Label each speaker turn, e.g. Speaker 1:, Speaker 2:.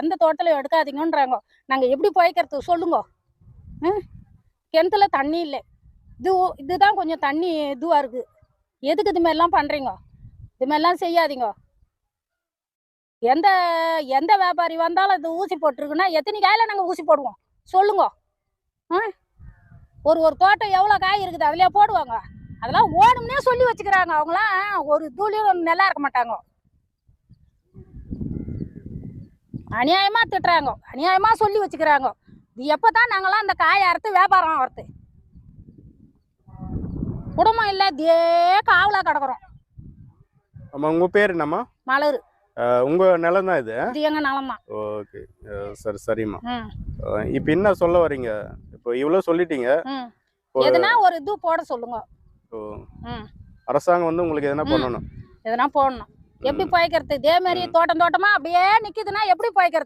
Speaker 1: எந்த தோட்டத்திலும் எடுக்காதீங்கன்றாங்க. நாங்கள் எப்படி போய்க்கிறது சொல்லுங்க. ம்? கிணத்துல தண்ணி இல்லை. இது இதுதான் கொஞ்சம் தண்ணி இதுவாக இருக்குது எதுக்கு இது மாதிரிலாம் பண்ணுறீங்க இது மாதிரிலாம் செய்யாதீங்க. எந்த எந்த வியாபாரி வந்தாலும் இது ஊசி போட்டிருக்குன்னா எத்தனை காயில் நாங்கள் ஊசி போடுவோம்? சொல்லுங்க. ஒரு ஒரு தோட்டம் எவ்வளோ காய் இருக்குது அதிலே போடுவாங்க. அதெல்லாம் ஓடும்னே சொல்லி வச்சுக்கிறாங்க. அவங்களாம் ஒரு தூளியும் நல்லா இருக்க மாட்டாங்க. அநியாயமா திட்டுறாங்க. அநியாயமா சொல்லி வச்சுக்கிறாங்க. இது எப்பதான் நாங்களாம் அந்த காயை அறுத்து வியாபாரம் ஆகிறது குடும்பம் இல்லை இதே காவலா கிடக்குறோம்.
Speaker 2: ஆமா உங்க பேர் என்னம்மா?
Speaker 1: மலர்.
Speaker 2: அஹ், உங்க நிலம் தான் இது?
Speaker 1: இது எங்க நலம்தான்
Speaker 2: ஓகே. சரி சரிம்மா. இப்போ என்ன சொல்ல வரீங்க? இப்போ இவ்வளோ சொல்லிட்டீங்க.
Speaker 1: எதுனா ஒரு இது போட சொல்லுங்க. ம்.
Speaker 2: அரசாங்கம் வந்து உங்களுக்கு எதனா. பண்ணணும்.
Speaker 1: எதுனா போடணும். எப்படி போய்க்கிறது இதே மாதிரி தோட்டம் தோட்டமா அப்படியே நிக்குதுன்னா எப்படி போய்க்கிறது